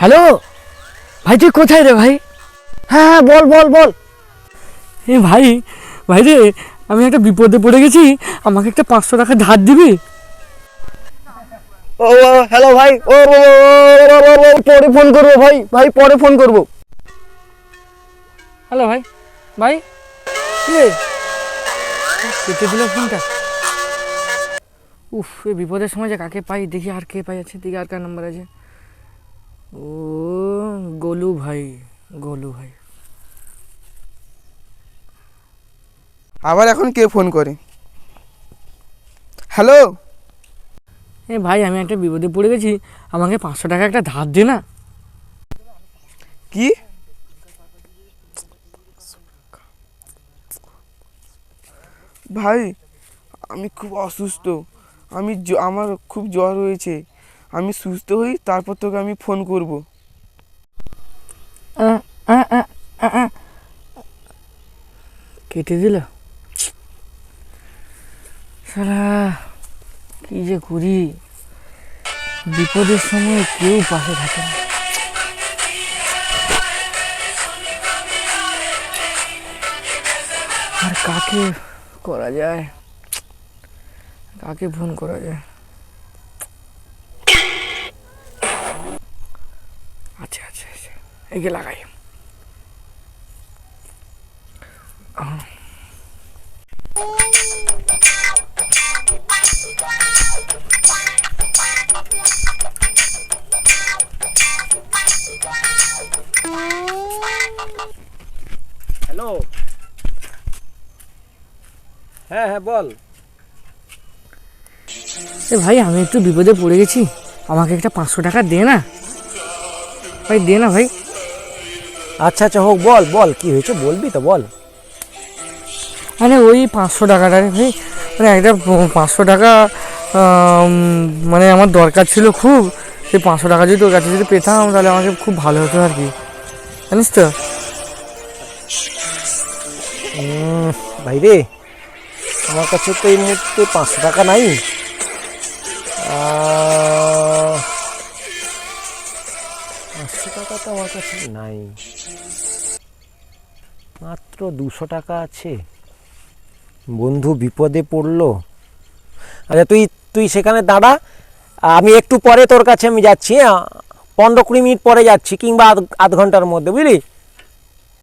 Hello? ভাই তুই কোথায় রে ভাই? হ্যাঁ হ্যাঁ বল বল বল। এ ভাই ভাই রে আমি একটা বিপদে পড়ে গেছি। আমাকে একটা পাঁচশো টাকা ধার দিবি? ও হ্যালো ভাই। ও ও, ও, ও, ও, ও, পরে ফোন করব ভাই। ভাই পরে ফোন করব। হ্যালো ভাই ভাই কি কেটে দিল ফোনটা। উফ এই বিপদের সময় যে কাকে পাই দেখি আর কে পাই আছে দেখি আর কার নাম্বার আছে। ও গোলু ভাই গোলু ভাই। আবার এখন কে ফোন করে? হ্যালো? এ ভাই আমি একটা বিপদে পড়ে গেছি। আমাকে পাঁচশো টাকা একটা ধার দে না। কি? ভাই আমি খুব অসুস্থ। আমি আমার খুব জ্বর হয়েছে। আমি সুস্থ হই, তারপর তোকে আমি ফোন করব। কেটে দিল? সালা কি যে করি? বিপদের সময় কেউ পাশে থাকে না। আর কাকে করা যায়? কাকে ফোন করা যায় আচ্ছা আচ্ছা একে লাগাই। হ্যালো। হ্যাঁ হ্যাঁ বল। এ ভাই আমি একটু বিপদে পড়ে গেছি। আমাকে একটা পাঁচশো টাকা দে না। ভাই দে না ভাই। আচ্ছা আচ্ছা হোক বল বল কি হয়েছে বলবি তো বল। মানে ওই পাঁচশো টাকাটা ভাই মানে একটা পাঁচশো টাকা মানে আমার দরকার ছিল খুব সেই পাঁচশো টাকা যদি তোর কাছে যদি পেতাম তাহলে আমাকে খুব ভালো হতো আর কি। জানিস তো? ভাই রে আমার কাছে তো এই মুহূর্তে পাঁচশো টাকা নাই। আহ, টাকা তো আমার কাছে নাই। মাত্র দুশো টাকা আছে। বন্ধু বিপদে পড়ল। আচ্ছা তুই তুই সেখানে দাঁড়া। আমি একটু পরে তোর কাছে আমি যাচ্ছি হ্যাঁ? পনেরো কুড়ি মিনিট পরে যাচ্ছি কিংবা আধ আধ ঘণ্টার মধ্যে, বুঝলি?